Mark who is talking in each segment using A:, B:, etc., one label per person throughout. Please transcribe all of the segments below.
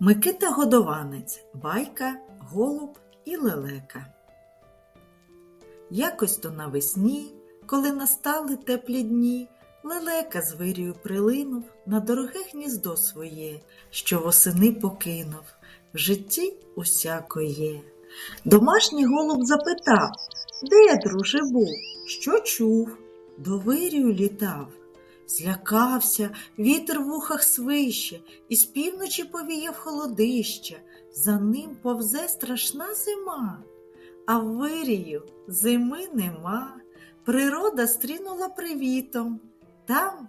A: Микита Годованець, байка, голуб і лелека. Якось то навесні, коли настали теплі дні, лелека з вирію прилинув на дороге гніздо своє, що восени покинув. В житті усяко є. Домашній голуб запитав, де, друже, був, що чув? До вирію літав. Злякався, вітер в ухах свище, і з півночі повіяв холодище, за ним повзе страшна зима, а в вирію зими нема. Природа стрінула привітом, там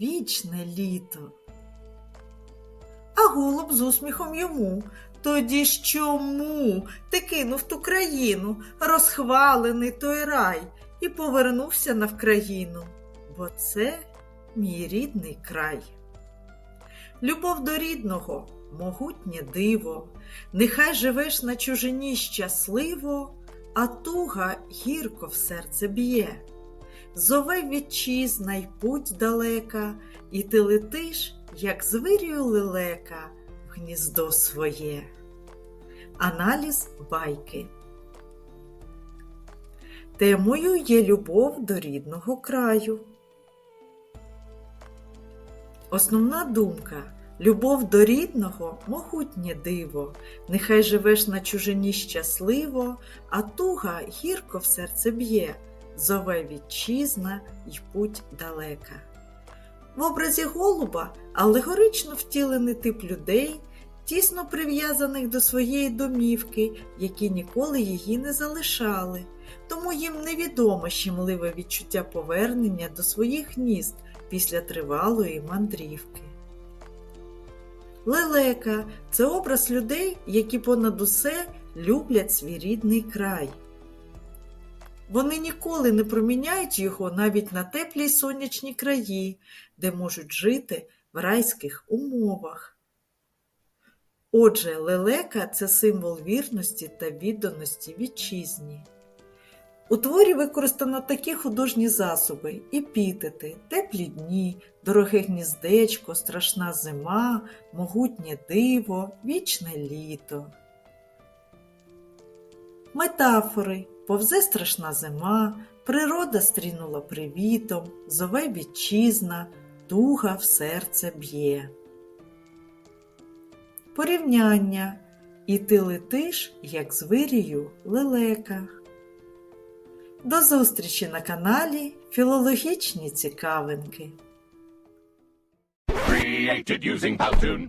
A: вічне літо. А голуб з усміхом йому. Тоді ж чому ти кинув ту країну, розхвалений той рай, і повернувся на Вкраїну, бо це мій рідний край. Любов до рідного, могутнє диво, нехай живеш на чужині щасливо, а туга гірко в серце б'є. Зове вітчизна й путь далека, і ти летиш, як звирію лелека, в гніздо своє. Аналіз байки. Темою є любов до рідного краю. Основна думка любов до рідного могутнє диво, нехай живеш на чужині щасливо, а туга гірко в серце б'є, зове вітчизна й путь далека. В образі голуба алегорично втілений тип людей, тісно прив'язаних до своєї домівки, які ніколи її не залишали, тому їм невідомо щемливе відчуття повернення до своїх гнізд після тривалої мандрівки. Лелека це образ людей, які понад усе люблять свій рідний край. Вони ніколи не проміняють його навіть на теплі сонячні краї, де можуть жити в райських умовах. Отже, лелека це символ вірності та відданості вітчизні. У творі використано такі художні засоби: епітети, теплі дні, дороге гніздечко, страшна зима, могутнє диво, вічне літо. Метафори повзе страшна зима, природа стрінула привітом, зове вітчизна, туга в серце б'є. Порівняння І ти летиш, як звирію, лелека. До зустрічі на каналі Філологічні цікавинки.
B: Created using Powtoon.